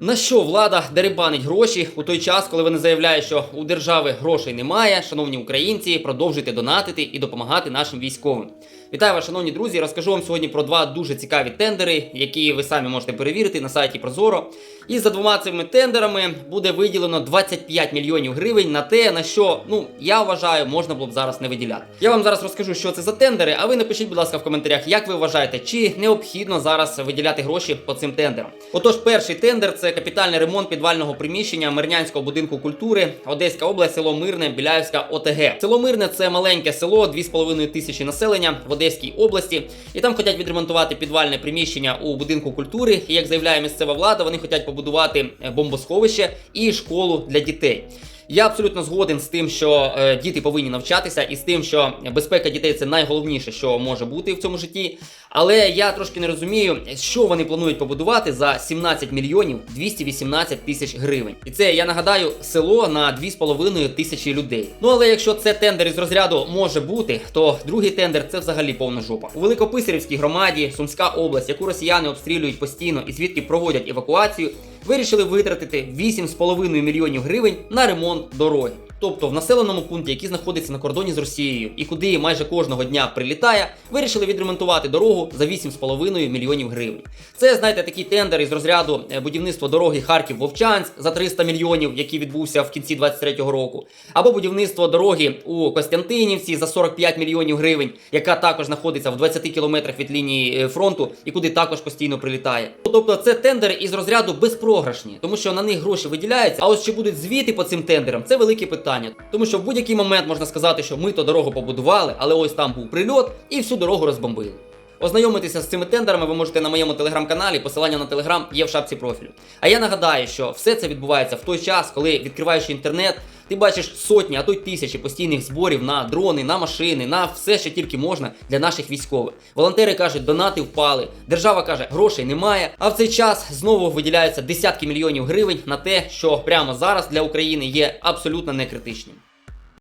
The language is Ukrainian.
На що влада дерибанить гроші у той час, коли вони заявляють, що у держави грошей немає. Шановні українці, продовжуйте донатити і допомагати нашим військовим. Вітаю вас, шановні друзі. Розкажу вам сьогодні про два дуже цікаві тендери, які ви самі можете перевірити на сайті Прозоро. І за двома цими тендерами буде виділено 25 мільйонів гривень на те, на що ну я вважаю, можна було б зараз не виділяти. Я вам зараз розкажу, що це за тендери. А ви напишіть, будь ласка, в коментарях, як ви вважаєте, чи необхідно зараз виділяти гроші по цим тендерам. Отож, перший тендер це капітальний ремонт підвального приміщення Мирнянського будинку культури, Одеська область, село Мирне, Біляївська ОТГ. Село Мирне це маленьке село, 2,5 тисячі населення в Одеській області. І там хочуть відремонтувати підвальне приміщення у будинку культури. І як заявляє місцева влада, вони хочуть побудувати е, бомбосховище і школу для дітей. Я абсолютно згоден з тим, що е, діти повинні навчатися, і з тим, що безпека дітей це найголовніше, що може бути в цьому житті. Але я трошки не розумію, що вони планують побудувати за 17 мільйонів 218 тисяч гривень. І це я нагадаю село на 2,5 тисячі людей. Ну але якщо це тендер із розряду може бути, то другий тендер це взагалі повна жопа. У Великописарівській громаді, Сумська область, яку росіяни обстрілюють постійно і звідки проводять евакуацію, вирішили витратити 8,5 мільйонів гривень на ремонт дороги. Тобто в населеному пункті, який знаходиться на кордоні з Росією і куди майже кожного дня прилітає, вирішили відремонтувати дорогу за 8,5 мільйонів гривень. Це, знаєте, такий тендер із розряду е, будівництва дороги Харків-Вовчанськ за 300 мільйонів, який відбувся в кінці 23-го року, або будівництво дороги у Костянтинівці за 45 мільйонів гривень, яка також знаходиться в 20 кілометрах від лінії е, фронту і куди також постійно прилітає. Тобто це тендери із розряду безпрограшні, тому що на них гроші виділяються. А ось чи будуть звіти по цим тендерам, це велике питання. Тому що в будь-який момент можна сказати, що ми то дорогу побудували, але ось там був прильот і всю дорогу розбомбили. Ознайомитися з цими тендерами ви можете на моєму телеграм-каналі. Посилання на телеграм є в шапці профілю. А я нагадаю, що все це відбувається в той час, коли відкриваючи інтернет, ти бачиш сотні, а то й тисячі постійних зборів на дрони, на машини, на все, що тільки можна для наших військових. Волонтери кажуть, донати впали. Держава каже, грошей немає. А в цей час знову виділяються десятки мільйонів гривень на те, що прямо зараз для України є абсолютно не критичним.